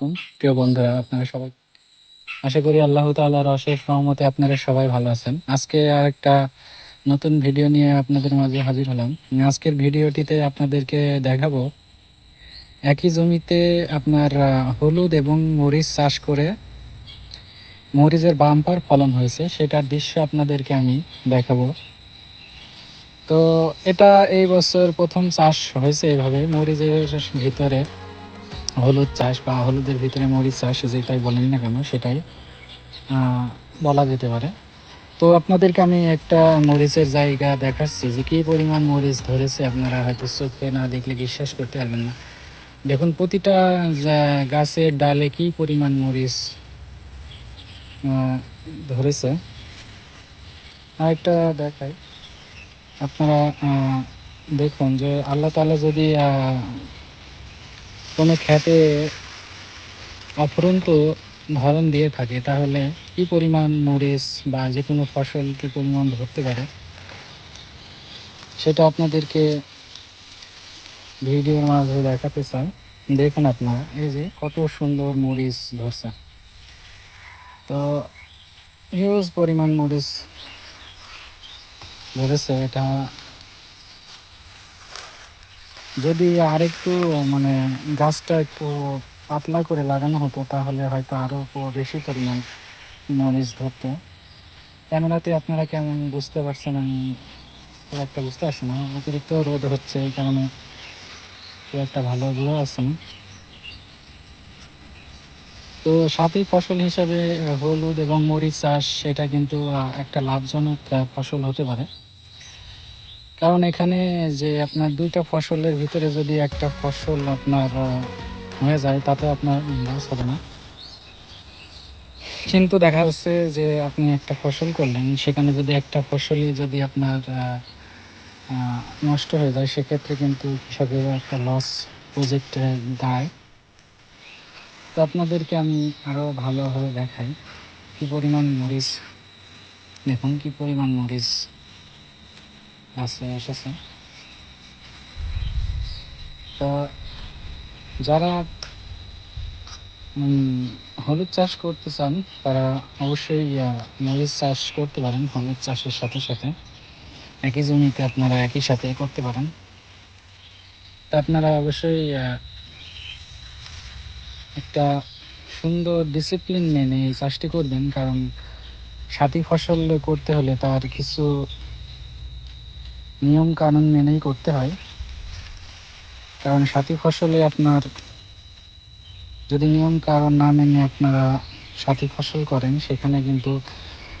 হুম, প্রিয় বন্ধুরা আপনারা সবাই আশা করি আল্লাহ তাআলার অশেষ রহমতে আপনারা সবাই ভালো আছেন। আজকে আর একটা নতুন ভিডিও নিয়ে আপনাদের মাঝে হাজির হলাম। আজকের ভিডিওটিতে আপনাদেরকে দেখাবো একই জমিতে আপনার হলুদ এবং মরিচ চাষ করে মরিচের বাম্পার ফলন হয়েছে। সেটার দৃশ্য আপনাদেরকে আমি দেখাবো। তো এটা এই বছর প্রথম চাষ হয়েছে এইভাবে মরিচের ভিতরে। হলুদ চাষ বা হলুদের ভিতরে মরিচ চাষ যেটাই বলেন না কেন, সেটাই বলা যেতে পারে। তো আপনাদেরকে আমি একটা মরিচের জায়গা দেখাচ্ছি যে কি পরিমাণ মরিচ ধরেছে আপনারা হয়তো চোখে না দেখলে বিশ্বাস করতে পারবেন না। দেখুন, প্রতিটা গাছের ডালে কি পরিমাণ মরিচ ধরেছে। আরেকটা দেখাই। আপনারা দেখুন যে আল্লাহ তাআলা যদি কোনো খেতে অফুরন্ত ধরন দিয়ে থাকে, তাহলে কি পরিমাণ মরিচ বা যে কোনো ফসল কি পরিমাণ ধরতে পারে? সেটা আপনাদেরকে ভিডিওর মাঝে দেখাতে চাই। দেখুন আপনারা, এই যে কত সুন্দর মরিচ ধরছে। তো হিউজ পরিমাণ মরিচ ধরেছে, এটা যদি আরেকটু মানে গাছটা একটু পাতলা করে লাগানো হতো, তাহলে হয়তো আরও বেশি পরিমাণ মরিচ ধরতো। ক্যামেরাতে আপনারা কেমন বুঝতে পারছেন আমি খুব একটা বুঝতে পারছি না। অতিরিক্ত রোদ হচ্ছে এই কারণে খুব একটা ভালো বোঝা যাচ্ছে না। তো সাথী ফসল হিসাবে হলুদ এবং মরিচ চাষ সেটা কিন্তু একটা লাভজনক ফসল হতে পারে। কারণ এখানে যে আপনার দুইটা ফসলের ভিতরে যদি একটা ফসল আপনার হয়ে যায়, তাতে আপনার লস হবে না। কিন্তু দেখা যাচ্ছে যে আপনি একটা ফসল করলেন, সেখানে যদি একটা ফসলই যদি আপনার নষ্ট হয়ে যায়, সেক্ষেত্রে কিন্তু কৃষকের একটা লস প্রজেক্টে দায় তো আপনাদেরকে আমি আরও ভালোভাবে দেখাই, কি পরিমাণ মরিচ, দেখুন কী পরিমাণ মরিচ। আছে, এসেছে। তো যারা হলুদ চাষ করতে চান, তারা অবশ্যই মরিচ চাষ করতে পারেন, হলুদ চাষের সাথে সাথে। একই জমিতে আপনারা একই সাথে করতে পারেন। তা আপনারা অবশ্যই একটা সুন্দর ডিসিপ্লিন মেনে এই চাষটি করবেন, কারণ সাথী ফসল করতে হলে তার কিছু নিয়ম কানুন মেনেই করতে হয়। কারণ সাথী ফসলে আপনার, যদি নিয়ম কারণ না মেনে আপনারা সাথী ফসল করেন, সেখানে কিন্তু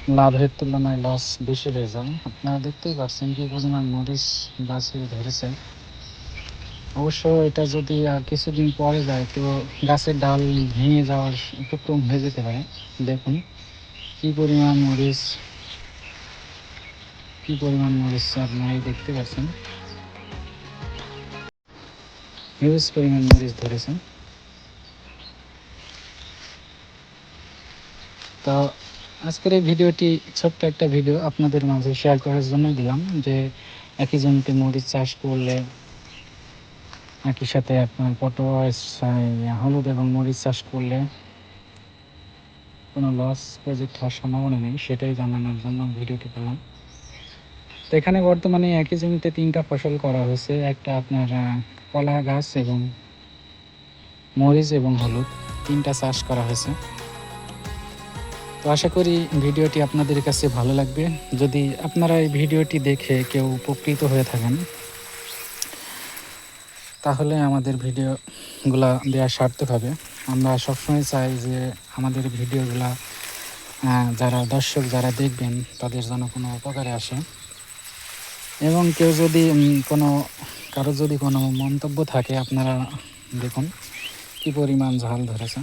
লাভের তুলনায় লস বেশি হয়ে যায়। আপনারা দেখতেই পাচ্ছেন কি পরিমাণ মরিচ গাছে ধরেছে। অবশ্য এটা যদি আর কিছুদিন পরে যায়, তো গাছের ডাল ভেঙে যাওয়ার উপক্রম হয়ে যেতে পারে। দেখুন কি পরিমাণ মরিচ কি পরিমাণ মরিচ আপনারা এই দেখতে পাচ্ছেন। হিউজ পরিমাণ মরিচ ধরেছেন। তো আজকের এই ভিডিওটি ছোট্ট একটা ভিডিও আপনাদের মাঝে শেয়ার করার জন্য দিলাম, যে একই জমিতে মরিচ চাষ করলে একই সাথে আপনার পটল হলুদ এবং মরিচ চাষ করলে কোনো লস প্রজেক্ট হওয়ার সম্ভাবনা নেই, সেটাই জানানোর জন্য ভিডিওটি পেলাম তো এখানে বর্তমানে একই জমিতে তিনটা ফসল করা হয়েছে। একটা আপনার কলা গাছ এবং মরিচ এবং হলুদ তিনটা চাষ করা হয়েছে। তো আশা করি ভিডিওটি আপনাদের কাছে ভালো লাগবে। যদি আপনারা এই ভিডিওটি দেখে কেউ উপকৃত হয়ে থাকেন, তাহলে আমাদের ভিডিওগুলা দেওয়া সার্থক হবে। আমরা সবসময় চাই যে আমাদের ভিডিওগুলা যারা দর্শক, যারা দেখবেন, তাদের যেন কোনো উপকারে আসে। এবং কেউ যদি কোনো কারও যদি কোনো মন্তব্য থাকে, আপনারা দেখুন কি পরিমাণ ঝাল ধরেছে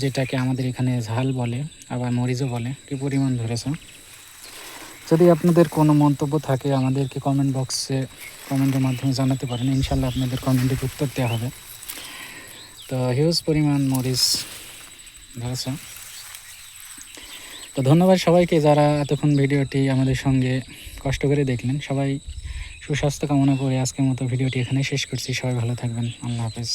যেটাকে আমাদের এখানে ঝাল বলে, আবার মরিচও বলে, কি পরিমাণ ধরেছে যদি আপনাদের কোনো মন্তব্য থাকে, আমাদেরকে কমেন্ট বক্সে কমেন্টের মাধ্যমে জানাতে পারেন। ইনশাল্লাহ আপনাদের কমেন্টের উত্তর দেওয়া হবে। তো হিউজ পরিমাণ মরিচ ধরেছে তো ধন্যবাদ সবাইকে যারা এতক্ষণ ভিডিওটি আমাদের সঙ্গে কষ্ট করে দেখলেন। সবাই সুস্বাস্থ্য কামনা করে আজকের মতো ভিডিওটি এখানে শেষ করছি। সবাই ভালো থাকবেন। আল্লাহ হাফেজ।